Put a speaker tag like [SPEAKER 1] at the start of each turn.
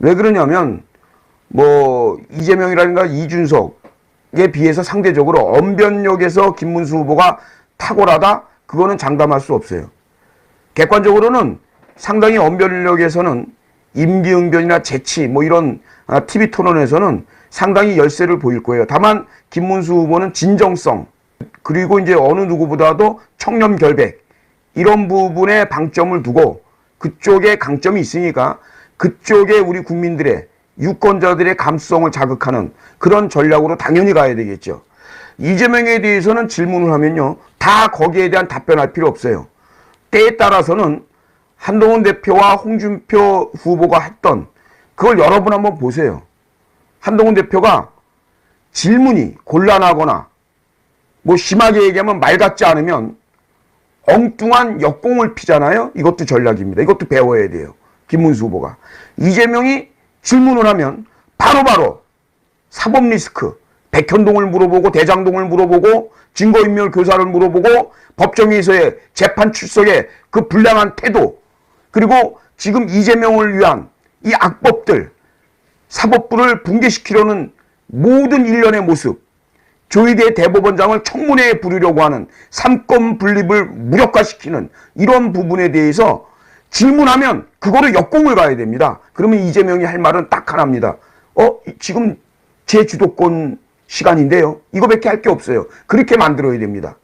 [SPEAKER 1] 왜 그러냐면 뭐 이재명이라든가 이준석에 비해서 상대적으로 언변력에서 김문수 후보가 탁월하다 그거는 장담할 수 없어요. 객관적으로는 상당히 언변력에서는 임기응변이나 재치 뭐 이런 아, TV 토론에서는 상당히 열세를 보일 거예요. 다만 김문수 후보는 진정성 그리고 이제 어느 누구보다도 청렴 결백 이런 부분에 방점을 두고 그쪽에 강점이 있으니까 그쪽에 우리 국민들의 유권자들의 감수성을 자극하는 그런 전략으로 당연히 가야 되겠죠. 이재명에 대해서는 질문을 하면요. 다 거기에 대한 답변할 필요 없어요. 때에 따라서는 한동훈 대표와 홍준표 후보가 했던 그걸 여러분 한번 보세요. 한동훈 대표가 질문이 곤란하거나 뭐 심하게 얘기하면 말 같지 않으면 엉뚱한 역공을 피잖아요. 이것도 전략입니다. 이것도 배워야 돼요. 김문수 후보가. 이재명이 질문을 하면 바로 바로 사법 리스크, 백현동을 물어보고 대장동을 물어보고 증거인멸 교사를 물어보고 법정에서의 재판 출석의 그 불량한 태도 그리고 지금 이재명을 위한 이 악법들 사법부를 붕괴시키려는 모든 일련의 모습 조희대 대법원장을 청문회에 부르려고 하는 삼권 분립을 무력화시키는 이런 부분에 대해서 질문하면 그거를 역공을 가야 됩니다. 그러면 이재명이 할 말은 딱 하나입니다. 어, 지금 제 주도권 시간인데요. 이거밖에 할 게 없어요. 그렇게 만들어야 됩니다.